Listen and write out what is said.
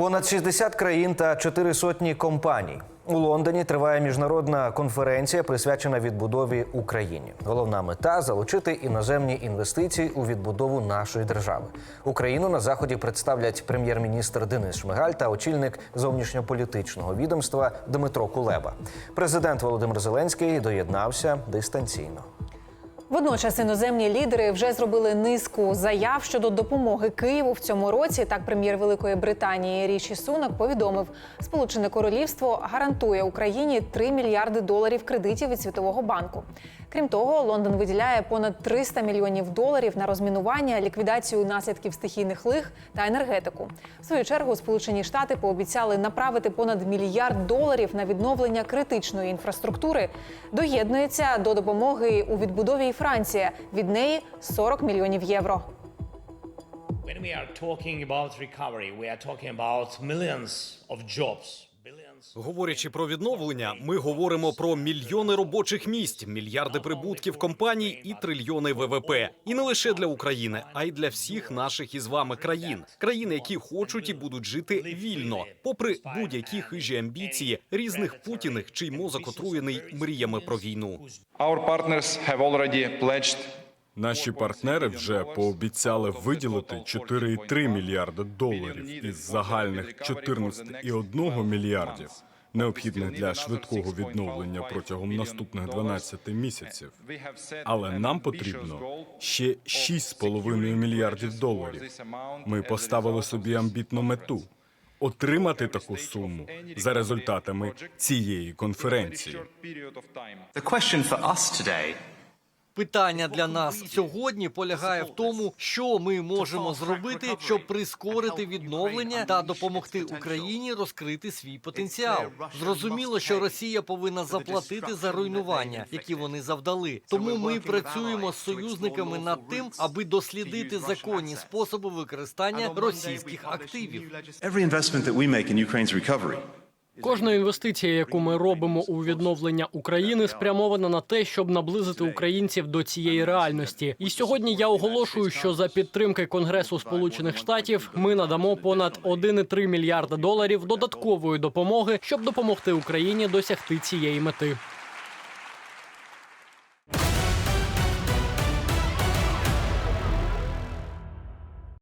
Понад 60 країн та чотири сотні компаній. У Лондоні триває міжнародна конференція, присвячена відбудові Україні. Головна мета залучити іноземні інвестиції у відбудову нашої держави. Україну на заході представлять прем'єр-міністр Денис Шмигаль та очільник зовнішньополітичного відомства Дмитро Кулеба. Президент Володимир Зеленський доєднався дистанційно. Водночас іноземні лідери вже зробили низку заяв щодо допомоги Києву в цьому році. Так, прем'єр Великої Британії Ріші Сунак повідомив, Сполучене Королівство гарантує Україні 3 мільярди доларів кредитів від Світового банку. Крім того, Лондон виділяє понад 300 мільйонів доларів на розмінування, ліквідацію наслідків стихійних лих та енергетику. В свою чергу Сполучені Штати пообіцяли направити понад мільярд доларів на відновлення критичної інфраструктури. Доєднується до допомоги у відбудові Франція. Від неї 40 мільйонів євро. When we are talking about recovery, we are talking about millions of jobs. Говорячи про відновлення, ми говоримо про мільйони робочих місць, мільярди прибутків компаній і трильйони ВВП. І не лише для України, а й для всіх наших із вами країн. Країни, які хочуть і будуть жити вільно, попри будь-які хижі амбіції різних путіних, чий мозок отруєний мріями про війну. Our partners have already pledged Наші партнери вже пообіцяли виділити 4,3 мільярди доларів із загальних 14,1 мільярдів, необхідних для швидкого відновлення протягом наступних 12 місяців. Але нам потрібно ще 6,5 мільярдів доларів. Ми поставили собі амбітну мету отримати таку суму за результатами цієї конференції. Питання для нас сьогодні полягає в тому, що ми можемо зробити, щоб прискорити відновлення та допомогти Україні розкрити свій потенціал. Зрозуміло, що Росія повинна заплатити за руйнування, які вони завдали. Тому ми працюємо з союзниками над тим, аби дослідити законні способи використання російських активів. Кожна інвестиція, яку ми робимо у відновлення України, спрямована на те, щоб наблизити українців до цієї реальності. І сьогодні я оголошую, що за підтримки Конгресу Сполучених Штатів ми надамо понад 1,3 мільярда доларів додаткової допомоги, щоб допомогти Україні досягти цієї мети.